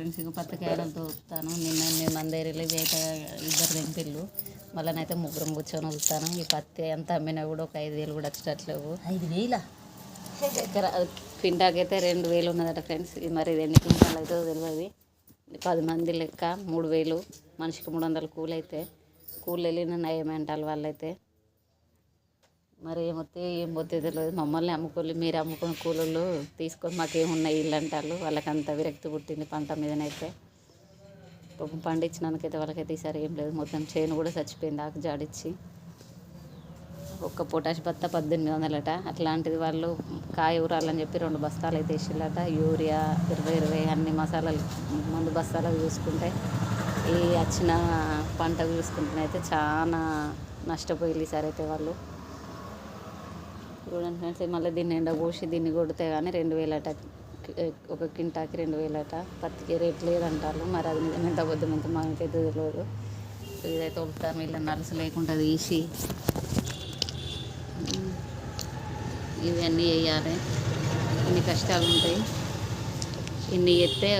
Friends ఇక పత్తికాయలు తోపుతాను నిన్న మేము రిలీజ్ అయితే ఇద్దరు తెంపిల్లు మళ్ళీనైతే ముగ్గురం కూర్చొని వదులుతాను ఈ పత్తి ఎంత అమ్మినా కూడా ఒక ఐదు వేలు కూడా వచ్చేటట్లేవు. ఐదు వేల? పిండాకైతే రెండు వేలు ఉన్నదట ఫ్రెండ్స్. ఇది మరి ఇది ఎన్ని క్వింటాలు అవుతుందో తెలియదు పది మంది లెక్క మూడు వేలు. మనిషికి మూడు వందలు కూలి అయితే కూలి వెళ్ళిన నయమంటారు వాళ్ళైతే. మరి ఏమొస్తే ఏం పోతే తెలియదు మమ్మల్ని అమ్ముకోలేదు మీరు అమ్ముకున్న కూలీలు తీసుకొని మాకేమున్నాయి ఇల్లు అంటారు వాళ్ళకంత విరక్తి పుట్టింది పంట మీదనైతే. పాపం పండించినందుకైతే వాళ్ళకైతే ఈసారి ఏం లేదు. మొత్తం చేను కూడా చచ్చిపోయింది ఆకు జాడిచ్చి. ఒక్క పొటాష్ బత్త పద్దెనిమిది వందలట. అట్లాంటిది వాళ్ళు కాయ ఊరాలని చెప్పి రెండు బస్తాలు అయితే వేసిల్లట యూరియా ఇరవై ఇరవై అన్ని మసాలాలు ముందు బస్తాలు చూసుకుంటే ఈ వచ్చిన పంట చూసుకుంటేనైతే అయితే చాలా నష్టపోయింది ఈసారి అయితే వాళ్ళు. చూడండి ఫ్రెండ్స్ మళ్ళీ దీన్ని ఎండ పోసి దీన్ని కొడితే కానీ రెండు వేలట ఒక కింటాకి రెండు వేలట. పత్తికి రేట్ లేదంటారు. మరి అది నిజం ఎంత అబద్ధం ఎంత మాకైతే తెలియదు. ఇదైతే ఒకసారి వీళ్ళ నలుసు లేకుండా తీసి. ఇవన్నీ వేయాలి. ఇన్ని కష్టాలు ఉంటాయి. ఇన్ని ఎత్తే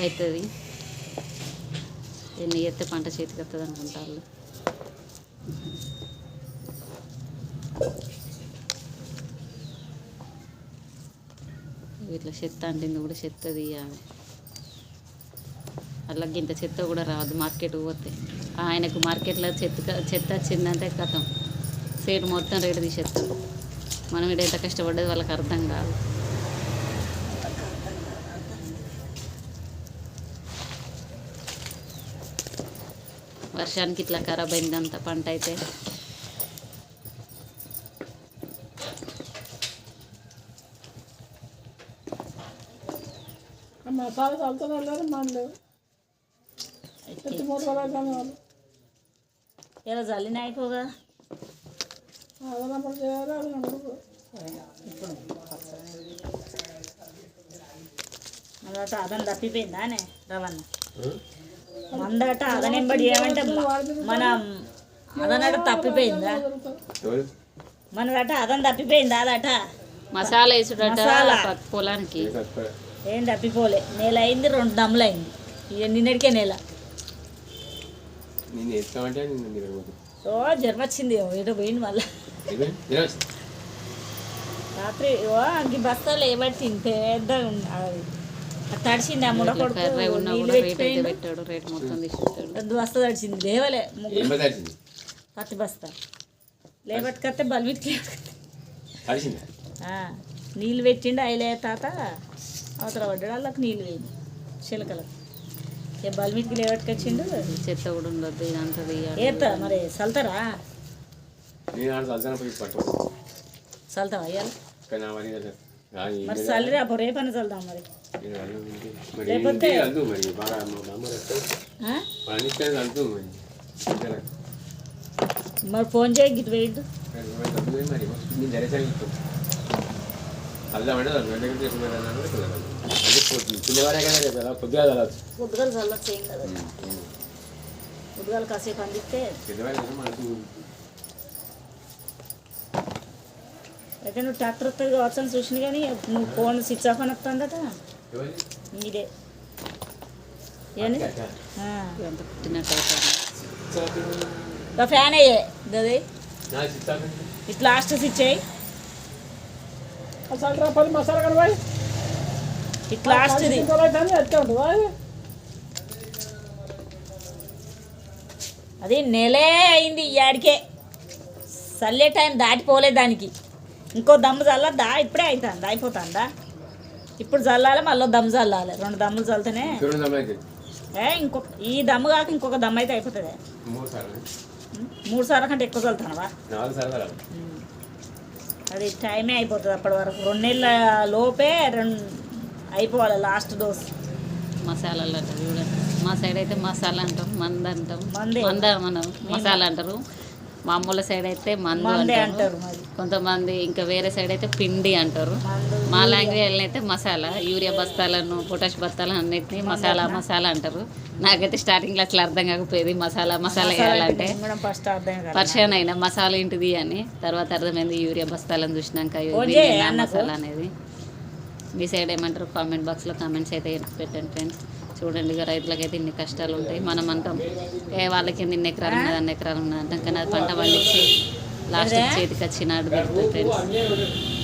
అవుతుంది. ఎన్ని ఎత్తే పంట చేతికి వస్తుంది అనుకుంటారు ఇట్లా చెత్త అంటింది కూడా చెత్త తీయాలి. అలాగే ఇంత చెత్త కూడా రాదు మార్కెట్ పోతే. ఆయనకు మార్కెట్లో చెత్త చెత్త వచ్చిందంటే కథం. సేటు మొత్తం రేటు తీసేస్తారు. మనం ఇక్కడ ఎంత కష్టపడ్డది వాళ్ళకి అర్థం కాదు. వర్షానికి ఇట్లా ఖరాబ్ అయింది అంత పంట అయితే. ఇలా జల్లిన అయిపోగా? మందట అదన తప్పిపోయిందానే రవణ? మందట అదనెంబడి ఏమంటే మన అదనట తప్పిపోయిందా? మనదట అదన తప్పిపోయిందా అదట? మసాలా వేసుడట పొలానికి. ఏం తప్పిపోలే. నెల అయింది రెండు దమ్ములు అయింది. ఇక నిన్నటికే నెల. ఓ జ్వరం వచ్చింది ఏటో పోయింది మళ్ళీ. రాత్రి ఓ అంకి బస్తాలు ఏబట్టి పెద్ద అది తడిచింది ఆ ముడకొడుకు కర్ర ఉన్నా నీళ్ళు కూడా రేట్ అయితే పెట్టిపోయిండు పెట్టాడు రేట్ మొత్తం తీసుకుంటాడు. బస్తా తడిచింది లేవలే ఏం పత్తి బస్తా. లేబట్టుకత్తే బల్విట్కి నీళ్ళు పెట్టిండు అయిలే తాత. అవతల పడ్డాడు వాళ్ళకి నీళ్ళు వేయింది చిలకలకు. ఇక బల్మిట్కి లేబట్టుకొచ్చిండు చెత్త కూడా ఉండొద్దు ఇదంతా ఏతా మరి చల్తారా చల్తావా అయ్యాలి మరి చల్లిరా రేపని చల్దాం మరి. మరి లేకపోతే- ఇంటికి అందు మరి బాగా మా బామ్మ వస్తే ఆ? అన్నిటికీ అందు మరి అంతేనా? మరి ఫోన్ చేయి గిట్ వేయద్దు మరి మరి అందు మరి నేను జరేసారి అల్లం అంటే అది వెంటనే చేసుకున్నాను అన్నాను కుదరదు. అంటే పొద్దు- పిల్లవాడే కదా రేపు ఎలా కొద్దిగా చల్లచ్చు పొద్దుగాల చల్లొచ్చు ఏం కదా పొద్దుగాల కాసేపు అందిస్తే పెద్దవాడే కదా మనకు అయితే నువ్వు ట్రాక్టర్ వస్తుంది కావచ్చు అని చూసిన కానీ నువ్వు ఫోన్ స్విచ్ ఆఫ్ అని వస్తుందట పుట్టినట్టు ఫ్యాన్ అయ్యే. ఇట్లా లాస్ట్ పది మసాలా కనబాయి ఇట్లా లాస్ట్ది అది నెలే అయింది ఈ యాడికే. చల్లే టైం దాటిపోలే దానికి. ఇంకో దమ్ము చల్లద్దా? ఇప్పుడే అవుతుంది అయిపోతుందా? ఇప్పుడు చల్లాలి మళ్ళీ దమ్ము చల్లాలి రెండు దమ్ములు చల్లితేనే ఏ ఇంకొక ఈ దమ్ము కాక ఇంకొక దమ్ము అయితే అయిపోతుంది. మూడు సార్లు. కంటే ఎక్కువ చల్లుతానవా నాలుగు సార్లు రావాలి అది టైమే అయిపోతుంది అప్పటి వరకు. రెండు నెలల లోపే రెండు అయిపోవాలి లాస్ట్ డోస్. మసాలాలు అంటారు మా సైడ్ అయితే మసాలా అంటాం మంద అంటాం. మందే. మంద మనం మసాలా అంటారు. మామూలు సైడ్ అయితే మందు అంటారు మరి. కొంతమంది ఇంకా వేరే సైడ్ అయితే పిండి అంటారు. మా లాంగ్వేజ్ అయితే మసాలా యూరియా బస్తాలను పొటాష్ బస్తాలను అన్నిటినీ మసాలా మసాలా అంటారు. నాకైతే స్టార్టింగ్లో అట్లా అర్థం కాకపోయేది మసాలా మసాలా వేయాలంటే. పరిచయం అయినా మసాలా ఏంటిది అని తర్వాత అర్థమైంది యూరియా బస్తాలను చూసినాక. మసాలా అనేది. మీ సైడ్ ఏమంటారు? కామెంట్ బాక్స్లో కామెంట్స్ అయితే పెట్టండి ఫ్రెండ్స్ చూడండి ఇక రైతులకైతే ఇన్ని కష్టాలు ఉంటాయి. మనం అంటాం ఏ వాళ్ళకి ఇన్ని ఎకరాలు ఉన్నది అన్ని ఎకరాలు ఉన్నది అంటాం. కానీ అది పంట పండించి లాస్ట్ చేతికి వచ్చినాడు దొరుకుతుంది ఫ్రెండ్స్